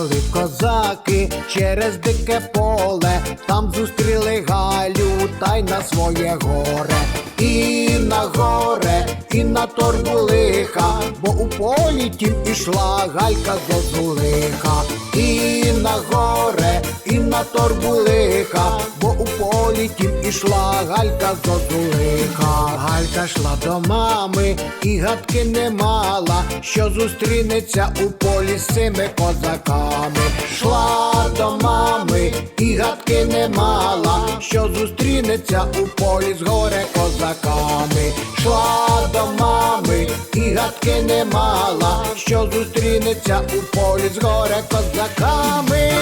Їхали козаки через дике поле, там зустріли Галю та й на своє горе. І на горе, і на торбу лиха, бо у полі тім ішла галька зозулиха. І на горе, на торбу лиха, бо у полі тім ішла галька зозулиха. Галька йшла до мами і гадки не мала, що зустрінеться у полі з цими козаками. Шла до мами і гадки не мала, що зустрінеться у полі з горе козаками. Шла до мами і гадки не мала, що зустрінеться у полі з горе козаками.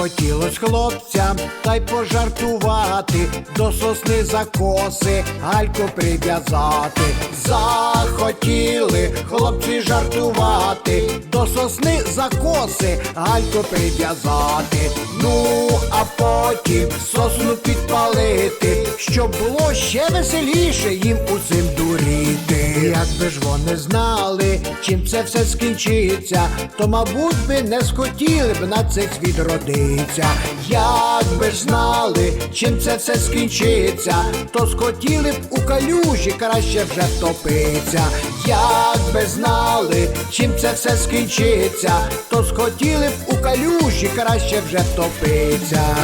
Захотілось хлопцям та й пожартувати, до сосни за коси гальку прив'язати. Захотіли хлопці жартувати, до сосни за коси гальку прив'язати. Ну, а потім сосну підпалити, щоб було ще веселіше їм усім дуріти. Якби ж вони знали, чим це все скінчиться, то, мабуть, би не схотіли б на цей світ родиться. Якби ж знали, чим це все скінчиться, то схотіли б у калюжі краще вже втопиться. Якби знали, чим це все скінчиться, то схотіли б у калюжі краще вже втопиться.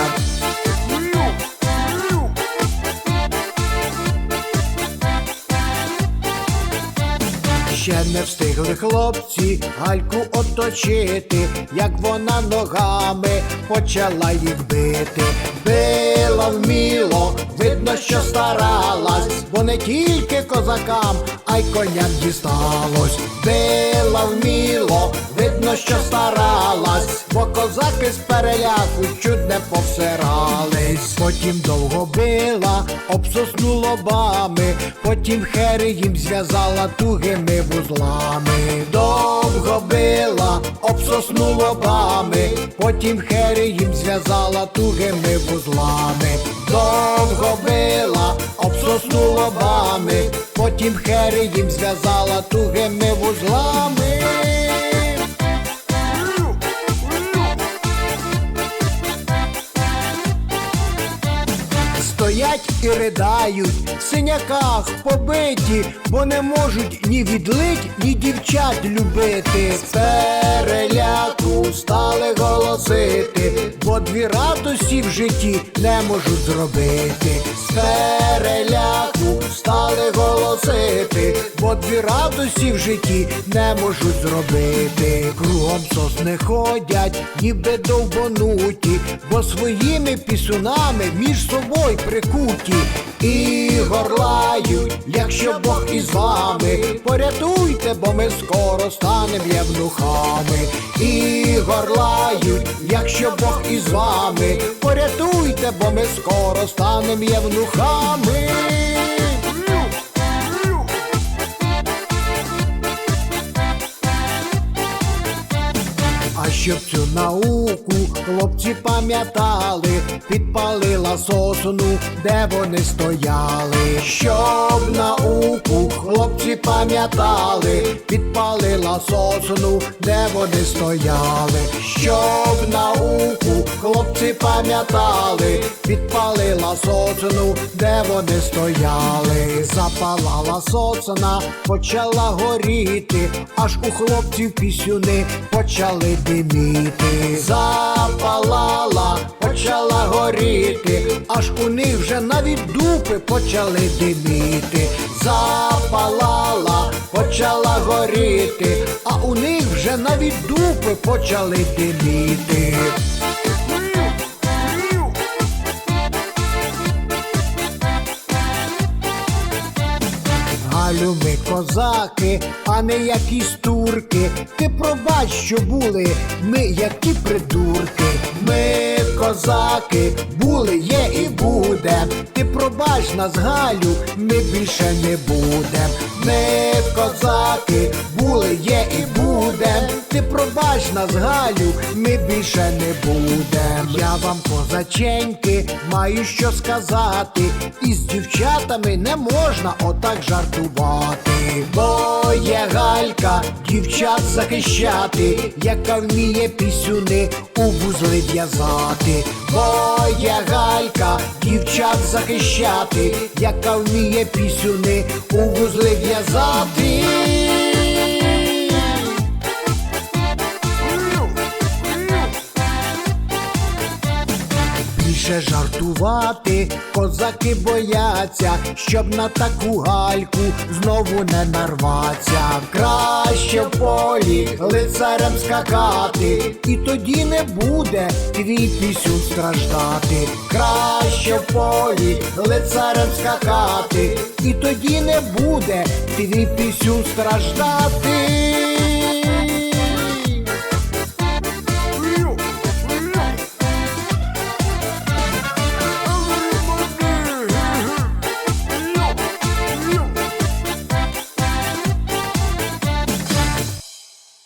Ще не встигли хлопці гальку оточити, як вона ногами почала їх бити. Била вміло, видно, що старалась, бо не тільки козакам, а й коням дісталось. Била вміло, видно, що старалась, бо козаки з переляку чуть не повсирались. Потім довго била, обсосну лобами, потім хери їм зв'язала тугими вузлами. Довго била, обсосну лобами, потім хери їм зв'язала тугими вузлами. Довго била, обсосну лобами, потім хери їм зв'язала тугими вузлами. Ридають, в синяках побиті, бо не можуть ні відлить, ні дівчат любити. З переляку стали голосити, бо дві радості в житті не можуть зробити. З переляку стали голосити, дві радості в житті не можуть зробити. Кругом сосни ходять, ніби довбонуті, бо своїми пісунами між собою прикуті. І горлають, якщо Бог із вами, порятуйте, бо ми скоро станем євнухами. І горлають, якщо Бог із вами, порятуйте, бо ми скоро станем євнухами. Щоб цю науку хлопці пам'ятали, підпалила сосну, де вони стояли. Щоб хлопці пам'ятали, підпалила сосну, де вони стояли. Щоб науку хлопці пам'ятали, підпалила сосну, де вони стояли. Запалала сосна, почала горіти, аж у хлопців пісюни почали диміти. Запалала, почала горіти, аж у них вже навіть дупи почали диміти. Запалала, почала горіти, а у них вже навіть дупи почали диміти. Галю, ми козаки, а не якісь турки. Ти пробач, що були ми, які придурки. Ми козаки, були, є і будем. Ти пробач нас, Галю, ми більше не будем. Ми козаки, були, є і будем. Ти пробач нас, Галю, ми більше не будем. Я вам, козаченьки, маю що сказати. Із дівчатами не можна отак жартувати. Бо є Галька, дівчат захищати, яка вміє пісюни у вузли в'язати. Бо є Галька, дівчат захищати, яка вміє пісюни у вузли в'язати. Більше жартувати, козаки бояться, щоб на таку гальку знову не нарваться. Краще в полі лицарем скакати, і тоді не буде твій пісюн страждати. Краще в полі лицарем скакати, і тоді не буде твій пісюн страждати.